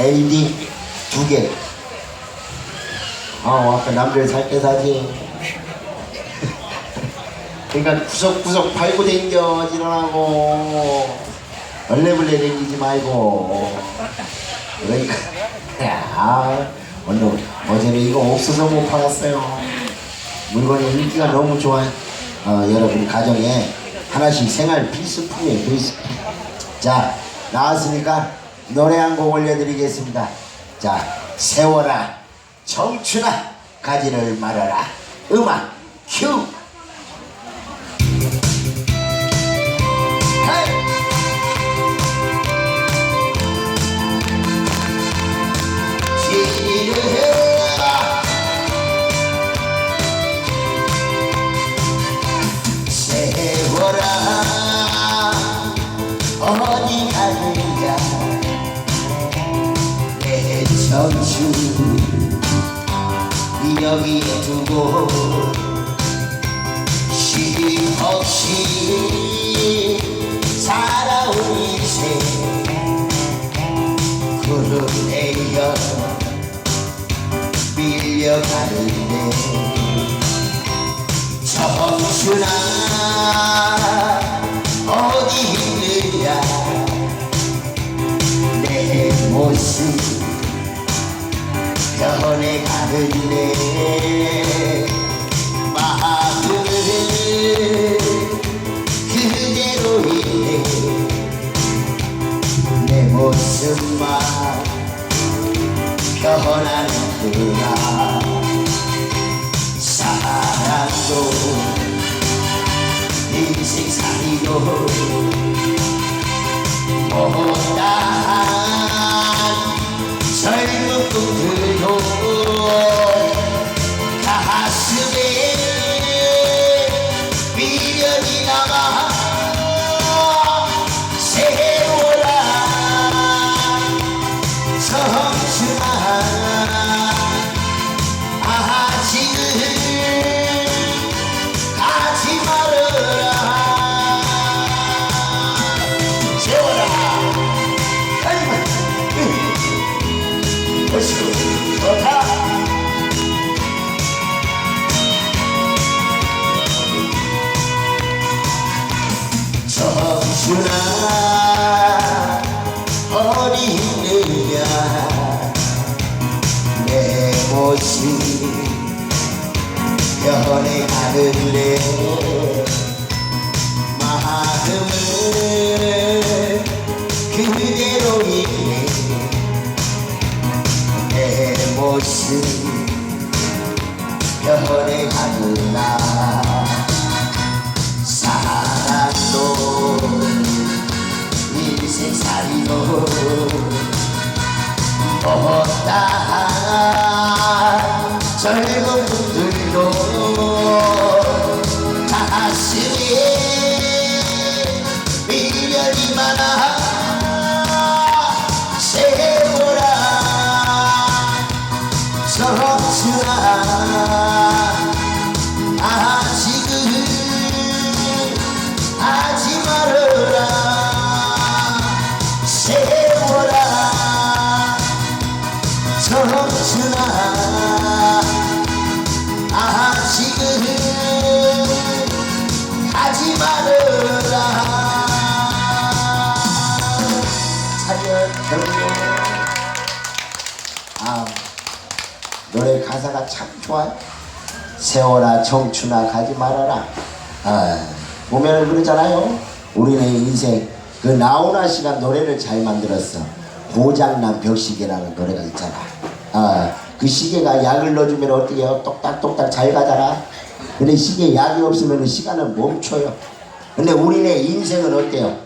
LED 두 개. 아, 아까 남들 살때 사지. 그러니까 구석구석 밟고 댕겨 지랄하고. 얼레벌레 댕기지 말고. 그러니까 야 오늘 어제는 이거 없어서 못 팔았어요. 물건이 인기가 너무 좋아요 어, 여러분 가정에 하나씩 생활 필수품이에요 필수품 자 나왔으니까 노래 한 곡 올려드리겠습니다. 자 세워라 청춘아 가지를 말아라. 음악 큐 여기 두고 쉼 없이 살아온 인생 구름 내려 밀려가는데 청춘아 어디 있느냐? 내 모습 변해가는데 마음은 그대로인데 내 모습만 변하는구나 사랑도 인생살이도 못다 미련 변해가는데 마음은 그대로 있네. 내 모습 변해가는나 사랑도 인생살이도 못다한 젊은 분들 아 노래 가사가 참 좋아요. 세워라 청춘아 가지 말아라. 아, 보면은 그러잖아요. 우리네 인생 그 나훈아 씨가 노래를 잘 만들었어. 고장난 벽시계라는 노래가 있잖아. 아, 그 시계가 약을 넣어주면 어떻게 해요? 똑딱똑딱 잘 가잖아. 근데 시계에 약이 없으면 시간은 멈춰요. 근데 우리네 인생은 어때요?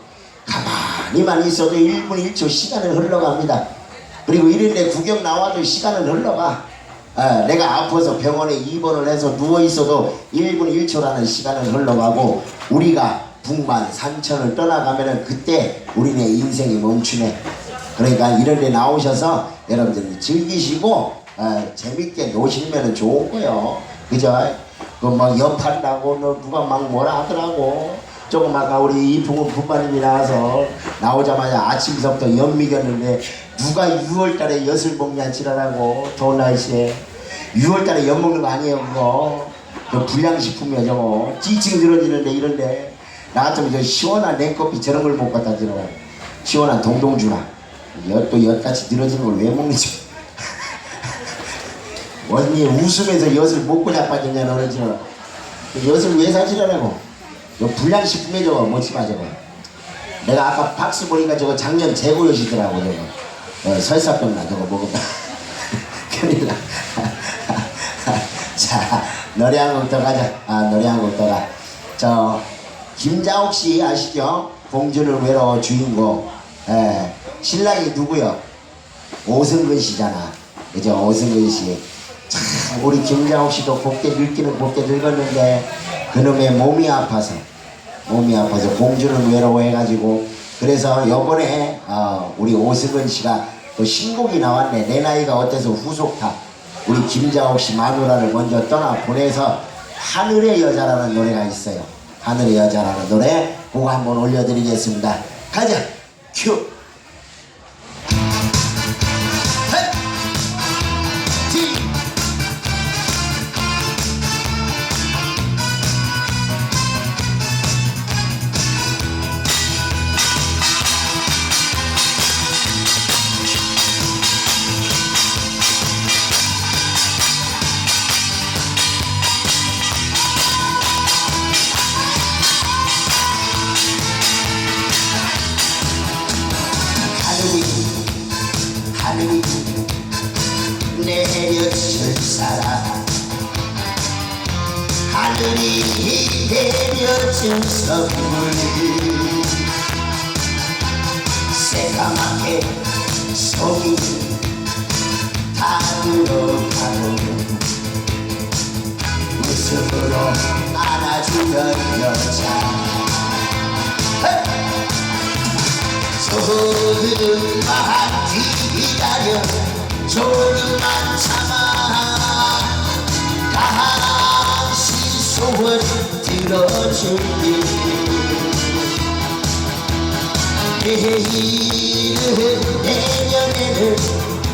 가만 히만 있어도 1분 1초 시간은 흘러갑니다 그리고 이런데 구경 나와도 시간은 흘러가 아, 내가 아파서 병원에 입원을 해서 누워 있어도 1분 1초라는 시간은 흘러가고 우리가 북만 산천을 떠나가면은 그때 우리네 인생이 멈추네. 그러니까 이런 데 나오셔서 여러분들 즐기시고 아, 재밌게 노시면은 좋은 거요. 그죠? 그막 옆한다고 너 누가 막 뭐라 하더라고. 조금 아까 우리 이풍은 부모님이 나와서 나오자마자 아침부터 연미겼는데 누가 6월달에 엿을 먹냐 지랄하고 더운 날씨에. 6월달에 엿 먹는 거 아니에요 그거. 그 불량식품이야 저거 찌칭 늘어지는데 이런데. 나 같으면 저 시원한 냉커피 저런 걸 못 갖다 주라 시원한 동동주나. 엿도 엿같이 늘어지는 걸 왜 먹는지. 언니 웃으면서 엿을 먹고 자빠졌냐 너는 지금 엿을 왜 사시려고 저 불량식품에 저거 먹지 마 저거 내가 아까 박스 보니까 저거 작년 재고엿이더라고 저거 어, 설사병 나 저거 먹으면 큰일 나. 자 노래 한 곡 더 가자 아 노래 한 곡 더 가. 저 김자옥 씨 아시죠? 공주는 외로워 주인공 예. 신랑이 누구요? 오승근 씨잖아 그죠 오승근 씨참 우리 김장욱 씨도 곱게 늙기는 곱게 늙었는데 그놈의 몸이 아파서 몸이 아파서 공주는 외로워해가지고 그래서 요번에 어, 우리 오승근 씨가 또 신곡이 나왔네. 내 나이가 어때서 후속타. 우리 김장욱 씨 마누라를 먼저 떠나 보내서 하늘의 여자라는 노래가 있어요. 하늘의 여자라는 노래 그거 한번 올려드리겠습니다. 가자! 큐 하늘이 내려준 선물. 새까맣게 속이 다 들어가고 웃음으로 안아주는 여자. 조금만 기다려. 조금만 참아 소원 들어줄게 내일은 내년에는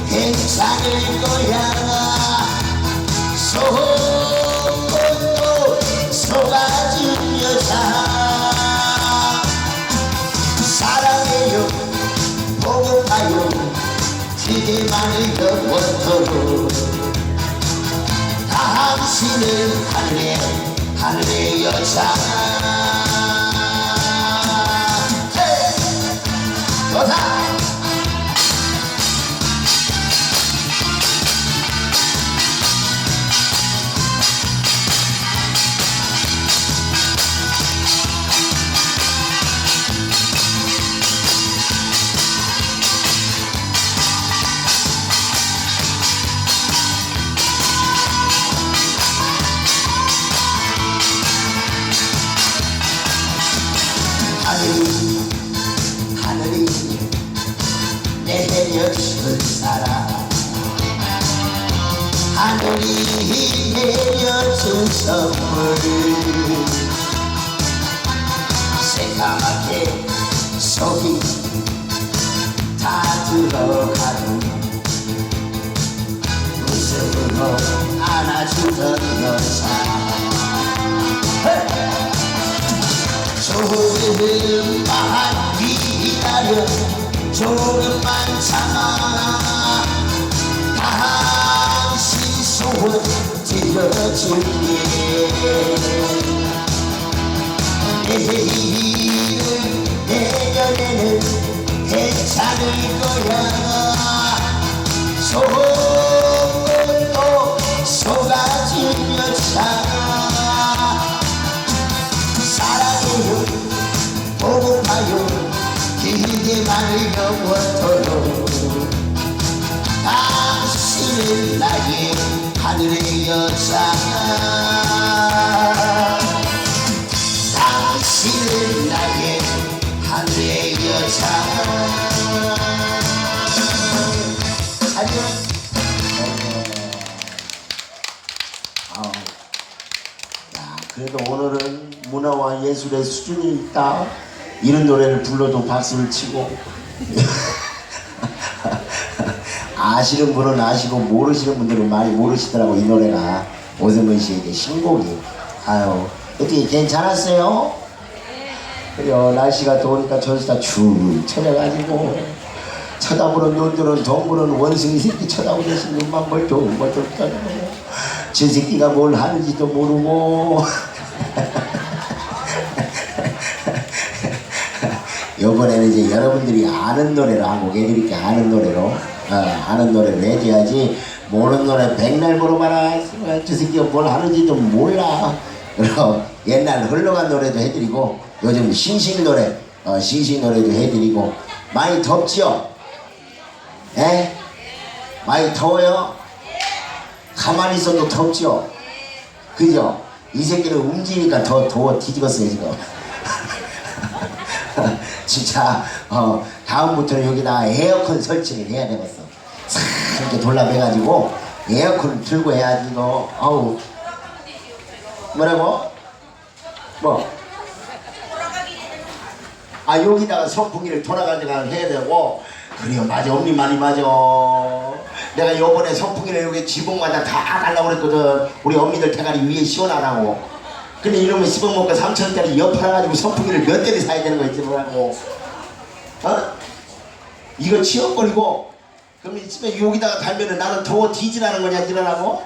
괜찮을 거야 소원도 속아준 여자 사랑해요 보고파요 기대만을 영원토록 하늘의 하늘의 여자 헤이! 하늘이 내려준 선물 새까맣게 속이 다 들어가는 웃음으로 안아주던 여자. 조금만 기다려 조금만 참아 들어줄게 내일은 내년에는 괜찮을 거야 소원도 속아준 여자 사랑해요 보고파요 기대만을 영원토록 당신은 나의 하늘의 여자 당신은 나의 하늘의 여자. 아, 야, 그래도 오늘은 문화와 예술 예술의 수준이 있다. 이런 노래를 불러도 박수를 치고 아시는 분은 아시고 모르시는 분들은 많이 모르시더라고 이 노래가. 오승근 씨에게 신곡이. 아유 어떻게 괜찮았어요? 그래요. 날씨가 더우니까 저기다 쭉 쳐져가지고 쳐다보는 눈들은 동물은 원숭이 새끼 쳐다보고 계신 눈만 멀뚱멀뚱 떠요 저 새끼가 뭘 하는지도 모르고 이번에는 이제 여러분들이 아는 노래로 한곡 해드릴게 아는 노래로 어, 아는 노래로 해줘야지 모르는 노래 백날 물어봐라 저 새끼가 뭘 하는지도 몰라 그럼 옛날 흘러간 노래도 해드리고 요즘 신식 노래 어, 신식 노래도 해드리고 많이 덥지요? 에? 많이 더워요? 가만히 있어도 덥지요? 그죠? 이 새끼는 움직이니까 더 더워 뒤집었어요 지금 진짜 어, 다음부터는 여기다 에어컨 설치를 해야 되겠어. 싹 이렇게 돌라매가지고 에어컨 틀고 해야지 너. 아우 뭐라고? 뭐? 아 여기다가 선풍기를 돌아가져가 해야 되고 그래요 맞아 언니 말이 맞아 내가 요번에 선풍기를 여기 지붕마다 다 달라고 그랬거든 우리 언니들 대가리 위에 시원하라고 근데 이러면 씹어먹고 3천원짜리 옆 팔아가지고 선풍기를 몇 대를 사야 되는 거 있지 뭐라고 어? 이거 치워버리고 그럼 이쯤에 여기다가 달면은 나는 더워 뒤지라는 거냐 지랄하고